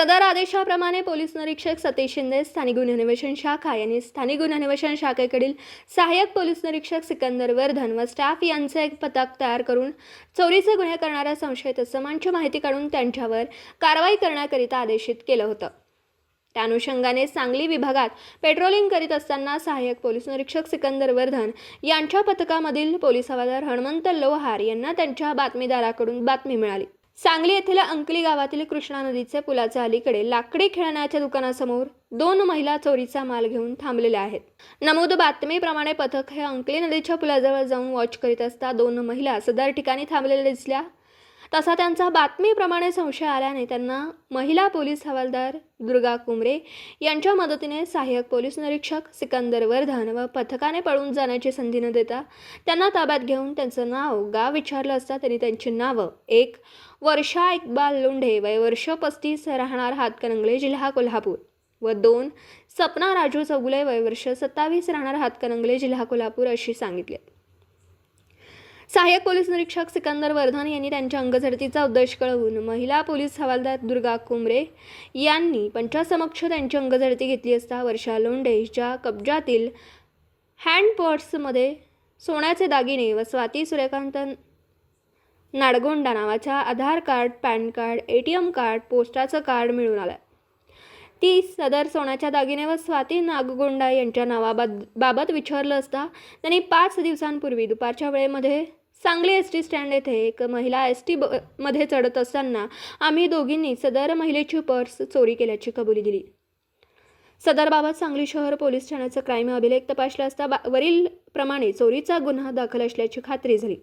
सदर आदेशाप्रमाणे पोलीस निरीक्षक सतीश शिंदे स्थानिक गुन्हे अन्वेषण शाखा यांनी स्थानिक गुन्हे अन्वेषण शाखेकडील सहाय्यक पोलीस निरीक्षक सिकंदर वर्धन व स्टाफ यांचे एक पथक तयार करून चोरीचे गुन्हे करणाऱ्या संशयित इसमांची माहिती काढून त्यांच्यावर कारवाई करण्याकरिता आदेशित केलं होतं. त्या अनुषंगाने सांगली विभागात पेट्रोलिंग करीत असताना सहाय्यक पोलीस निरीक्षक सिकंदर वर्धन यांच्या पथकामधील पोलीस हवालदार हनुमंत लोहार यांना त्यांच्या बातमीदाराकडून बातमी मिळाली. सांगली येथील अंकली गावातील कृष्णा नदीचे पुलाच्या अलीकडे लाकडी खेळण्याच्या दुकानासमोर दोन महिला चोरीचा माल घेऊन थांबलेल्या आहेत. नमूद बातमीप्रमाणे पथक हे अंकली नदीच्या पुलाजवळ जाऊन वॉच करीत असता दोन महिला सदर ठिकाणी थांबलेल्या दिसल्या. तसा त्यांचा बातमीप्रमाणे संशय आल्याने त्यांना महिला पोलीस हवालदार दुर्गा कुमरे यांच्या मदतीने सहाय्यक पोलीस निरीक्षक सिकंदर वर्धन व पथकाने पळून जाण्याची संधी न देता त्यांना ताब्यात घेऊन त्यांचं नाव गाव विचारलं असता त्यांनी त्यांची नावं एक वर्षा इकबाल लोंढे वय वर्ष पस्तीस राहणार हातकणंगले जिल्हा कोल्हापूर व दोन सपना राजू चौगुले वय वर्ष सत्तावीस राहणार हातकणंगले जिल्हा कोल्हापूर अशी सांगितली सहाय्यक पोलीस निरीक्षक सिकंदर वर्धन यांनी त्यांच्या अंगझडतीचा उद्देश कळवून महिला पोलीस हवालदार दुर्गा कुमरे यांनी पंचासमक्ष त्यांची अंगझडती घेतली असता वर्षा लोंढे हिच्या कब्जातील हँड पर्समध्ये सोन्याचे दागिने व स्वाती सूर्यकांत नाडगोंडा नावाच्या Aadhaar card PAN card A T M card पोस्टाचं card मिळून आलं. ती सदर सोन्याच्या दागिने व स्वाती नागगोंडा यांच्या नावाबाबत बाबत विचारलं असता त्यांनी पाच दिवसांपूर्वी दुपारच्या वेळेमध्ये सांगली एस टी स्टँड येथे एक महिला एस टी ब मध्ये चढत असताना आम्ही दोघींनी सदर महिलेची पर्स चोरी केल्याची कबुली दिली. सदरबाबत सांगली शहर पोलीस ठाण्याचा क्राईम अभिलेख तपासला असता बा वरील प्रमाणे चोरीचा गुन्हा दाखल असल्याची खात्री झाली.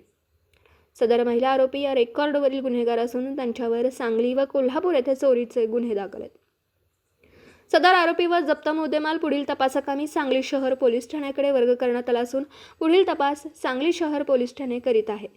सदर महिला आरोपी या रेकॉर्डवरील गुन्हेगार असून त्यांच्यावर सांगली व कोल्हापूर येथे चोरीचे गुन्हे दाखल आहेत. सदर आरोपी व जप्त मुद्देमाल पुढील तपासाकामी सांगली शहर पोलीस ठाण्याकडे वर्ग करण्यात आला असून पुढील तपास सांगली शहर पोलीस ठाणे करीत आहे.